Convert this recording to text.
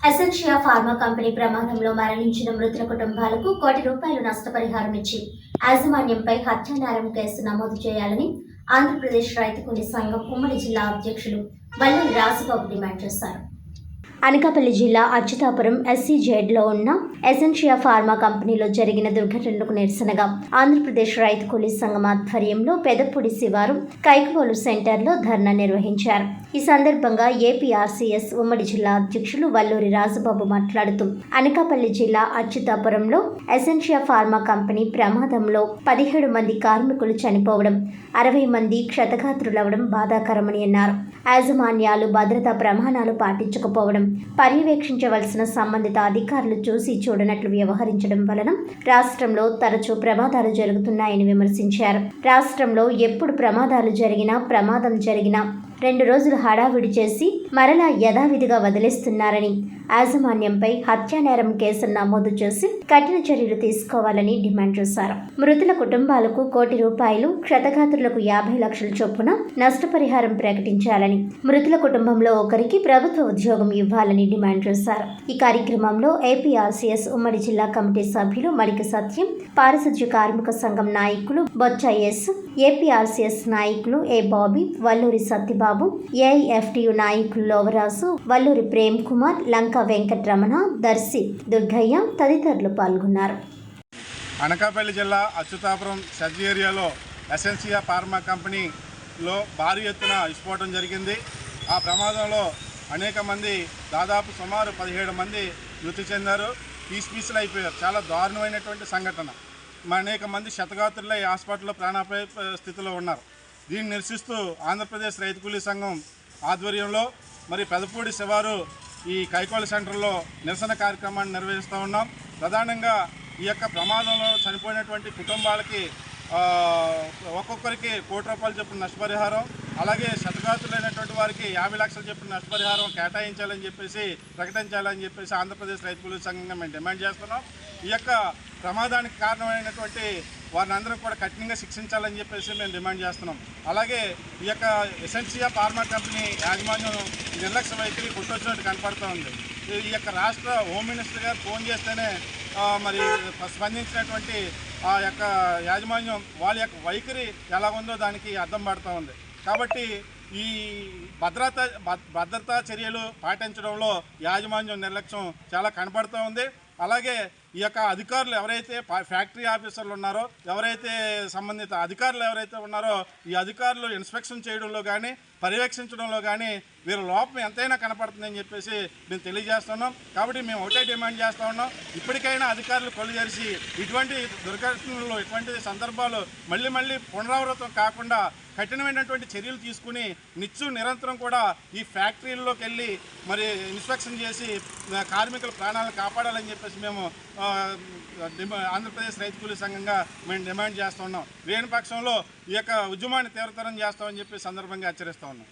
అసెన్షియా pharma company ప్రమాదంలో మరణించిన మృతుల కుటుంబాలకు కోటి రూపాయలు నష్టపరిహారం ఇచ్చి యాజమాన్యంపై హత్యానేరం కేసు నమోదు చేయాలని ఆంధ్రప్రదేశ్ రైతు కూలీ సంఘం ఉమ్మడి జిల్లా అధ్యక్షులు వల్లూరి రాజుబాబు డిమాండ్ చేశారు. అనకాపల్లి జిల్లా అచ్యుతాపురం ఎస్సీజెడ్లో ఉన్న ఎసెన్షియా ఫార్మా కంపెనీలో జరిగిన దుర్ఘటనలకు నిరసనగా ఆంధ్రప్రదేశ్ రైతు కూలీ సంఘం ఆధ్వర్యంలో పెదపూడి శివారు కైకవోలు సెంటర్లో ధర్నా నిర్వహించారు. ఈ సందర్భంగా ఏపీఆర్సీఎస్ ఉమ్మడి జిల్లా అధ్యక్షులు వల్లూరి రాజబాబు మాట్లాడుతూ అనకాపల్లి జిల్లా అచ్యుతాపురంలో ఎసెన్షియా ఫార్మా కంపెనీ ప్రమాదంలో పదిహేడు మంది కార్మికులు చనిపోవడం అరవై మంది క్షతగాత్రులవడం బాధాకరమని అన్నారు. యాజమాన్యాలు భద్రతా ప్రమాణాలు పాటించకపోవడం పర్యవేక్షించవలసిన సంబంధిత అధికారులు చూసి చూడనట్లు వ్యవహరించడం వలన రాష్ట్రంలో తరచూ ప్రమాదాలు జరుగుతున్నాయని విమర్శించారు. రాష్ట్రంలో ఎప్పుడు ప్రమాదాలు జరిగినా ప్రమాదం జరిగినా రెండు రోజులు హడావిడి చేసి మరలా యథావిధిగా వదిలేస్తున్నారని యాజమాన్యంపై హత్యానేరం కేసు నమోదు చేసి కఠిన చర్యలు తీసుకోవాలని డిమాండ్ చేశారు. మృతుల కుటుంబాలకు కోటి రూపాయలు క్షతగాత్రులకు యాభై లక్షల చొప్పున నష్టపరిహారం ప్రకటించాలని మృతుల కుటుంబంలో ఒకరికి ప్రభుత్వ ఉద్యోగం ఇవ్వాలని డిమాండ్ చేశారు. ఈ కార్యక్రమంలో ఏపీఆర్సీఎస్ ఉమ్మడి జిల్లా కమిటీ సభ్యులు మడిక సత్యం పారిశుధ్య కార్మిక సంఘం నాయకులు బొచ్చ ఎస్ ఏపీఆర్సీఎస్ నాయకులు A Bobby Valluri Satyababu AIFTU నాయకులు లోవరాజు వల్లూరి ప్రేమ్ కుమార్ లంక వెంకటరమణ దర్శి దుర్గయ్య తదితరులు పాల్గొన్నారు. అనకాపల్లి జిల్లా అచ్యుతాపురం సర్జీ ఏరియాలో ఎసెన్సియా ఫార్మా కంపెనీలో భారీ ఎత్తున విస్ఫోటం జరిగింది. ఆ ప్రమాదంలో అనేక మంది దాదాపు సుమారు పదిహేడు మంది మృతి చెందారు. పీస్ అయిపోయారు. చాలా దారుణమైనటువంటి సంఘటన. అనేక మంది శతగాత్రులై హాస్పిటల్లో ప్రాణాపాయ స్థితిలో ఉన్నారు. దీన్ని నిరసిస్తూ ఆంధ్రప్రదేశ్ రైతు కూలీ సంఘం ఆధ్వర్యంలో మరి పెదపూడి శివారు ఈ కైకోల సెంటర్లో నిరసన కార్యక్రమాన్ని నిర్వహిస్తూ ఉన్నాం. ప్రధానంగా ఈ యొక్క ప్రమాదంలో చనిపోయినటువంటి కుటుంబాలకి ఒక్కొక్కరికి కోటి రూపాయలు చెప్పిన నష్టపరిహారం అలాగే శతగాతులైనటువంటి వారికి యాభై లక్షలు చెప్పిన నష్టపరిహారం కేటాయించాలని చెప్పేసి ప్రకటించాలని చెప్పేసి ఆంధ్రప్రదేశ్ రైతు కూలీ సంఘంగా మేము డిమాండ్ చేస్తున్నాం. ఈ యొక్క ప్రమాదానికి కారణమైనటువంటి వారిని అందరూ కూడా కఠినంగా శిక్షించాలని చెప్పేసి మేము డిమాండ్ చేస్తున్నాం. అలాగే ఈ యొక్క ఎసెన్సియా ఫార్మా కంపెనీ యాజమాన్యం నిర్లక్ష్య వైఖరి కొట్టొచ్చినట్టు కనపడుతూ ఉంది. ఈ- యొక్క రాష్ట్ర హోమ్ మినిస్టర్ గారు ఫోన్ చేస్తేనే మరి స్పందించినటువంటి ఆ యొక్క యాజమాన్యం వాళ్ళ యొక్క వైఖరి ఎలా ఉందో దానికి అర్థం పడుతూ ఉంది. కాబట్టి ఈ భద్రత భద్రతా చర్యలు పాటించడంలో యాజమాన్యం నిర్లక్ష్యం చాలా కనపడుతూ ఉంది. అలాగే ఈ యొక్క అధికారులు ఎవరైతే ఫ్యాక్టరీ ఆఫీసర్లు ఉన్నారో ఎవరైతే సంబంధిత అధికారులు ఎవరైతే ఉన్నారో ఈ అధికారులు ఇన్స్పెక్షన్ చేయడంలో కానీ పర్యవేక్షించడంలో కానీ వీరి లోపం ఎంతైనా కనపడుతుందని చెప్పేసి మేము తెలియజేస్తున్నాం. కాబట్టి మేము ఒకటే డిమాండ్ చేస్తూ ఉన్నాం. ఇప్పటికైనా అధికారులు కొలు జరిసి ఇటువంటి దుర్ఘటనలు ఇటువంటి సందర్భాలు మళ్ళీ మళ్ళీ పునరావృతం కాకుండా కఠినమైనటువంటి చర్యలు తీసుకుని నిత్యం నిరంతరం కూడా ఈ ఫ్యాక్టరీల్లోకి వెళ్ళి మరి ఇన్స్పెక్షన్ చేసి కార్మికుల ప్రాణాలను కాపాడాలని చెప్పేసి మేము ఆంధ్రప్రదేశ్ రైతు కూలీ సంఘంగా మేము డిమాండ్ చేస్తున్నాం లేని పక్షంలో ఈ యొక్క ఉద్యమాన్ని తీవ్రతరం చేస్తామని చెప్పి సందర్భంగా హెచ్చరిస్తూ ఉన్నాం.